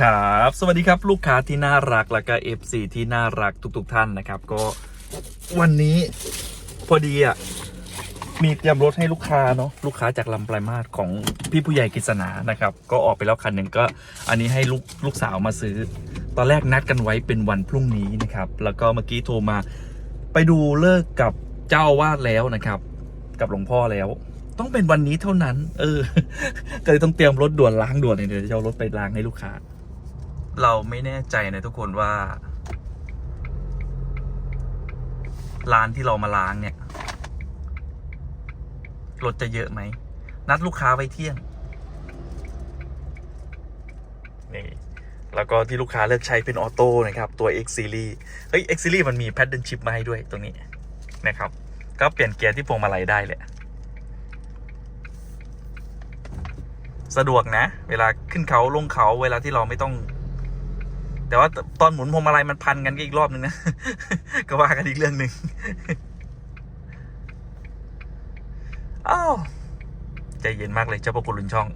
ครับ สวัสดีครับลูกค้าที่น่ารักและก็ FC ที่น่ารักทุก ๆ ท่านนะครับ ก็วันนี้พอดีอะมีเตรียมรถให้ลูกค้าเนาะลูกค้าจากลำปลายมาศของพี่ผู้ใหญ่กฤษณานะครับ ก็ออกไปแล้วคันหนึ่งก็อันนี้ให้ลูกลูกสาวมาซื้อ ตอนแรกนัดกันไว้เป็นวันพรุ่งนี้นะครับ แล้วก็เมื่อกี้โทรมา ไปดูเลิกกับเจ้าอาวาดแล้วนะครับ กับหลวงพ่อแล้ว ต้องเป็นวันนี้เท่านั้น เออ ก็เลยต้องเตรียมรถด่วนล้างด่วนเลยเดี๋ยวจะเอารถไปล้างให้ลูกค้า เราไม่แน่ใจนะทุกคนว่า ร้านที่เรามาล้างเนี่ยรถจะเยอะไหม นัดลูกค้าไว้เที่ยงนี่แล้วก็ที่ลูกค้าเลือกใช้เป็นออโต้นะครับ ตัว X Series เฮ้ย X Series มันมี Paddle Chip มาให้ด้วยตรงนี้นะครับ ก็เปลี่ยนเกียร์ที่พวงมาลัยได้เลยสะดวกนะ เวลาขึ้นเขาลงเขาเวลาที่เราไม่ต้อง แต่ว่าตอนหมุนพวงมาลัยมันพันกันก็อีกรอบนึงนะ ก็ว่ากันอีกเรื่องหนึ่งอ้าวใจเย็นมากเลยเจ้าพระคุณลุนช่อง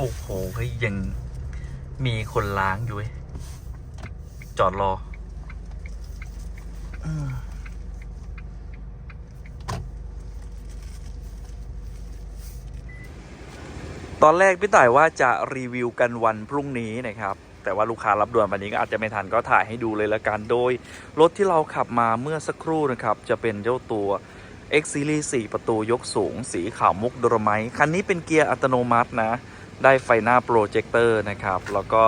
โอ้โหเฮ้ยยังมีคนล้างอยู่เว้ยจอดรอตอนแรกพี่ต่ายว่าจะรีวิวกันวันพรุ่งนี้นะครับ แต่ว่าลูกค้ารับด่วนวันนี้ก็อาจจะไม่ทันก็ถ่ายให้ดูเลยละกันโดย รถที่เราขับมาเมื่อสักครู่นะครับ จะเป็นเจ้าตัว X Series 4 ประตูยกสูง สีขาวมุกโดรไมคันนี้เป็นเกียร์อัตโนมัตินะ ได้ไฟหน้าโปรเจคเตอร์นะครับ แล้วก็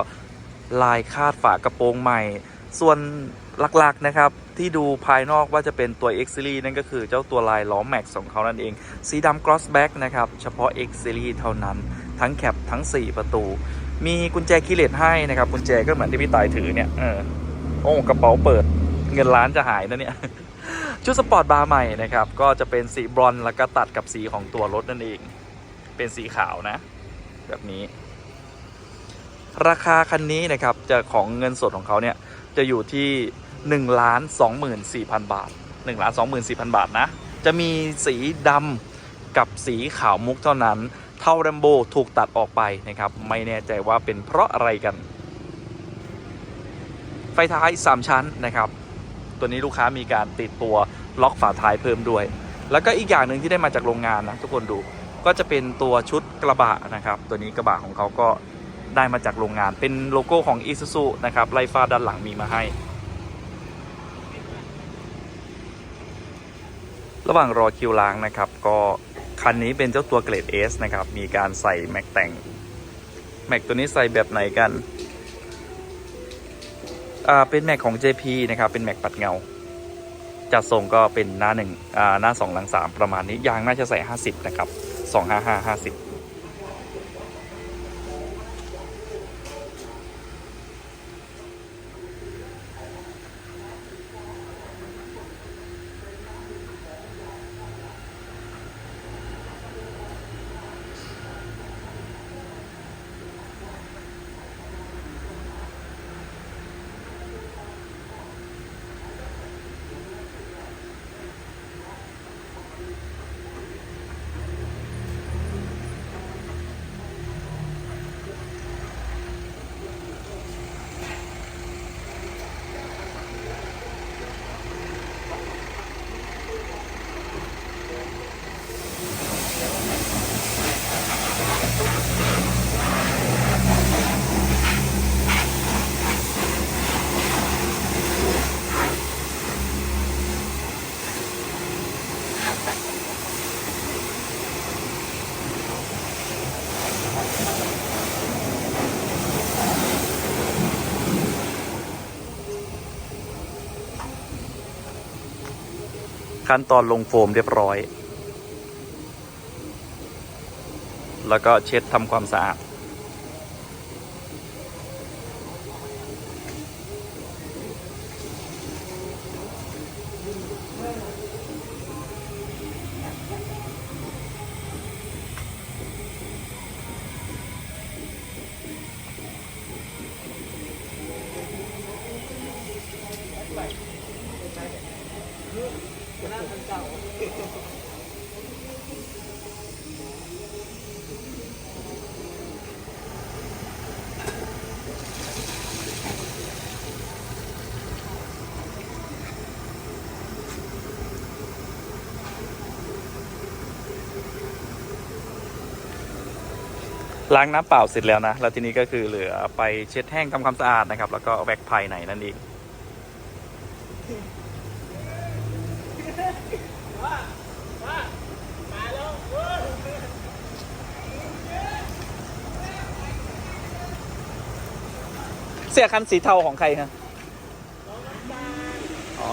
ลายคาดฝากระโปรงใหม่ ส่วนหลักๆนะครับที่ดูภายนอกว่าจะเป็นตัว X Series นั่นก็คือเจ้าตัวลายล้อแม็กของเขานั่นเอง สีดำ Crossback นะครับ เฉพาะ X Series เท่านั้น ทั้งแคปทั้ง 4 ประตู มีกุญแจคีย์เลสให้นะครับ กุญแจก็เหมือนที่พี่ตายถือเนี่ยเออโอ้กระเป๋าเปิดเงินล้านจะหายนะเนี่ย ชุดสปอร์ตบาร์ใหม่นะครับ ก็จะเป็นสีบรอนซ์แล้วก็ตัดกับสีของตัวรถนั่นเอง เป็นสีขาวนะ แบบนี้ ราคาคันนี้นะครับจะของเงินสดของเขาเนี่ยจะอยู่ที่1ล้าน24,000 บาท1ล้าน24,000 บาทนะ จะมีสีดำกับสีขาวมุกเท่านั้น เท่าแรมโบถูกตัดออกไปนะครับ ไม่แน่ใจว่าเป็นเพราะอะไรกัน ไฟท้าย 3 ชั้นนะครับ ตัวนี้ลูกค้ามีการติดตัวล็อกฝาท้ายเพิ่มด้วย แล้วก็อีกอย่างหนึ่งที่ได้มาจากโรงงานนะทุกคนดู ก็จะเป็นตัวชุดกระบะนะครับ ตัวนี้กระบะของเขาก็ได้มาจากโรงงานเป็นโลโก้ของ i s u z u นะครับไลฟ้าด้านหลังมีมาให้ ระหว่างรอคิวล้างนะครับ ก็คันนี้เป็นเจ้าตัวเกรด S นะครับ มีการใส่แม็กแต่งแม็กตัวนี้ใส่แบบไหนกันอ่าเป็นแม็กของ JP นะครับ เป็นแม็กปัดเงาจัดทรงก็เป็นหน้าหนึ่งอ่าหน้าสองหลังสามประมาณนี้ยางน่าจะใส่ 50 นะครับ 255 ขั้นตอนลงโฟมเรียบร้อย แล้วก็เช็ดทำความสะอาด ล้างน้ำเปล่าเสร็จแล้วนะ แล้วทีนี้ก็คือเหลือไปเช็ดแห้งทำความสะอาดนะครับ แล้วก็แว็กภายในนั่นเองเสียคันสีเทาของใครครับอ๋อ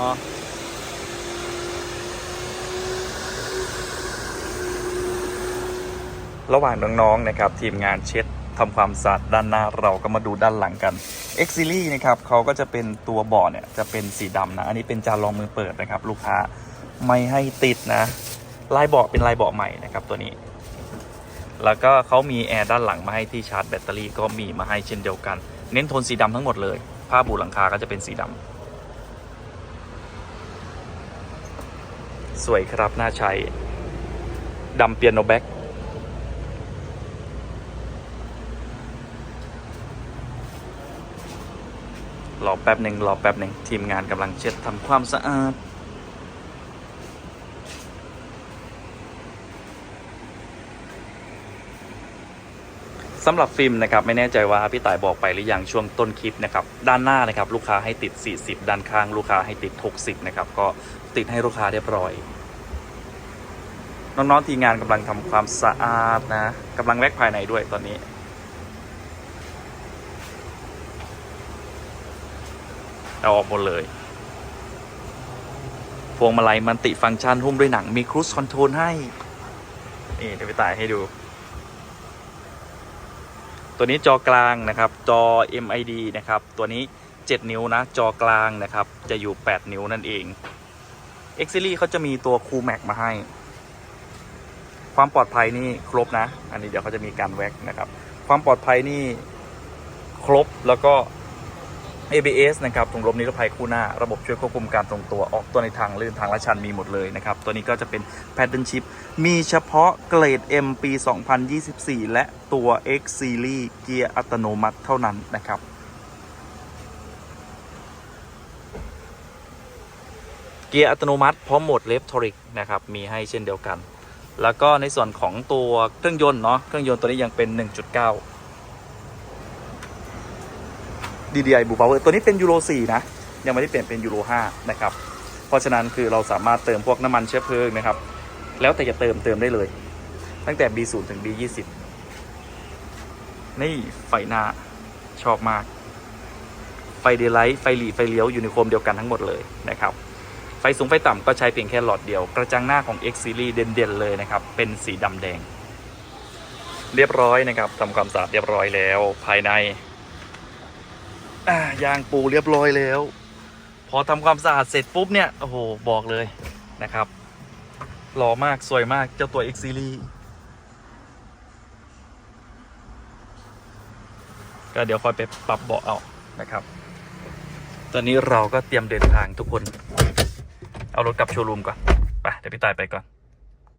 ระหว่างน้องๆนะครับทีมงานเช็ดทำความสะอาดด้านหน้าเราก็มาดูด้านหลังกัน X Series นะครับเขาก็จะเป็นตัวเบาะเนี่ยจะเป็นสีดำนะ อันนี้เป็นจานรองมือเปิดนะครับ ลูกค้าไม่ให้ติดนะลายเบาะเป็นลายเบาะใหม่นะครับตัวนี้ แล้วก็เขามีแอร์ด้านหลังมาให้ที่ชาร์จแบตเตอรี่ก็มีมาให้เช่นเดียวกัน เน้นโทนสีดำทั้งหมดเลย ผ้าบูหลังคาก็จะเป็นสีดำสวยครับน่าใช้ดำเปียโนแบ็ก รอแป๊บหนึ่งรอแป๊บหนึ่งทีมงานกำลังเช็ดทำความสะอาด สำหรับฟิล์มนะครับไม่แน่ใจว่าพี่ต่ายบอกไปหรือยังช่วงต้นคลิปนะครับด้านหน้านะครับลูกค้าให้ติด 40 ด้านข้างลูกค้าให้ติด 60 นะครับก็ติดให้ลูกค้าเรียบร้อยน้องๆทีมงานกำลังทำความสะอาดนะกำลังแว็กภายในด้วยตอนนี้ เอาออกหมดเลยพวงมาลัยมันติฟังก์ชันหุ้มด้วยหนังมีครู i คอนโทรลให้ นี่เดี๋ยวไปต่ายให้ดู ตัวนี้จอกลางนะครับ จอ MID นะครับ ตัวนี้ 7 นิ้วนะ จอกลางนะครับ จะอยู่ 8 นิ้วนั่นเอง X Series เขาจะมีตัว Cool Max มาให้ ความปลอดภัยนี่ครบนะ อันนี้เดี๋ยวเขาจะมีการแว็กนะครับ ความปลอดภัยนี่ครบแล้วก็ ABS นะครับถุงลมนิรภัยคู่หน้า ระบบช่วยควบคุมการทรงตัวออกตัวในทางลื่นทางละชันมีหมดเลยนะครับ ตัวนี้ก็จะเป็น Pattern Chip มีเฉพาะเกรด M ปี 2024 และตัว X Series เกียร์อัตโนมัติเท่านั้นนะครับเกียร์อัตโนมัติพร้อมโหมดเลฟทอริกนะครับ มีให้เช่นเดียวกัน แล้วก็ในส่วนของตัวเครื่องยนต์เนาะเครื่องยนต์ตัวนี้ยังเป็น 1.9 DDI Blue Power ตัวนี้เป็นยูโร4นะ ยังไม่ได้เปลี่ยนเป็นยูโร5นะครับ เพราะฉะนั้นคือเราสามารถเติมพวกน้ำมันเชื้อเพลิงนะครับ แล้วแต่จะเติมเติมได้เลย ตั้งแต่ B0 ถึง B20 นี่ไฟหน้าชอบมาก ไฟเดย์ไลท์ไฟหลีไฟเลี้ยวอยู่ในโคมเดียวกันทั้งหมดเลยนะครับไฟสูงไฟต่ำก็ใช้เพียงแค่หลอดเดียว กระจังหน้าของ X Series เด่นๆเลยนะครับ เป็นสีดำแดง เรียบร้อยนะครับทำความสะอาดเรียบร้อยแล้ว ภายใน อ่ายางปูเรียบร้อยแล้ว พอทำความสะอาดเสร็จปุ๊บเนี่ย โอ้โห บอกเลยนะครับหล่อมากสวยมากเจ้าตัว X Series ก็เดี๋ยวคอยไปปรับเบาะเอานะครับ ตอนนี้เราก็เตรียมเดินทางทุกคน เอารถกลับโชว์รูมก่อน ไป เดี๋ยวพี่ตายไปก่อน